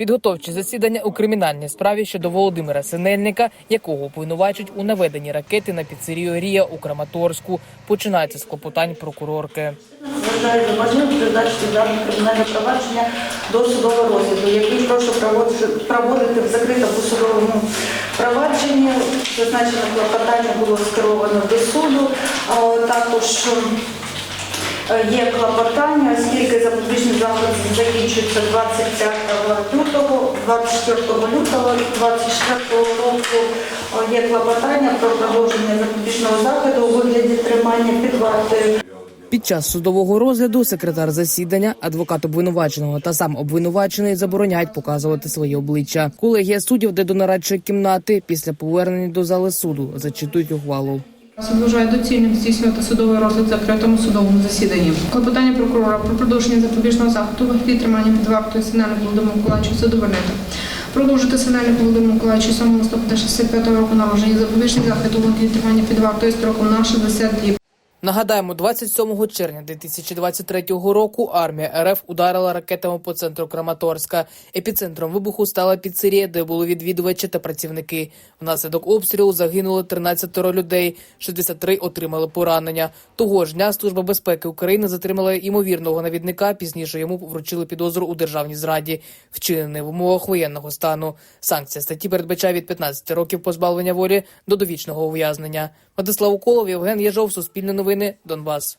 Підготовче засідання у кримінальній справі щодо Володимира Синельника, якого обвинувачують у наведенні ракети на піцерію Рія у Краматорську. Починається з клопотань прокурорки. Вважаю за важливим призначити дане кримінальне провадження до судового розгляду, який прошу проводити- проводити в закритому судовому провадженні. Зазначене клопотання було скеровано до суду. Також є клопотання, оскільки запобіжний захід закінчується 25 лютого, 24 лютого 24 року. Е, Є клопотання про продовження запобіжного заходу у вигляді тримання під вартою. Під час судового розгляду секретар засідання, адвокат обвинуваченого та сам обвинувачений забороняють показувати своє обличчя. Колегія суддів, де до нарадчої кімнати, після повернення до зали суду зачитують ухвалу. Вважає доцільним здійснювати судовий розгляд в закритому судовому засіданні. Клопотання прокурора про продовження запобіжного заходу в вигляді тримання під вартою Синельнику Володимиру Миколаївичу задовольнити. Продовжити Синельнику Володимиру Миколаївичу 7 листопада 65 року народження запобіжний захід у вигляді тримання під вартою строком на 60 діб. Нагадаємо, 27 червня 2023 року армія РФ ударила ракетами по центру Краматорська. Епіцентром вибуху стала піцерія, де були відвідувачі та працівники. Внаслідок обстрілу загинуло 13 людей, 63 отримали поранення. Того ж дня Служба безпеки України затримала ймовірного навідника. Пізніше йому вручили підозру у державній зраді, вчинений в умовах воєнного стану. Санкція статті передбачає від 15 років позбавлення волі до довічного ув'язнення. Владислав Уколов, Євген Єжов, Суспільне новини, Донбас.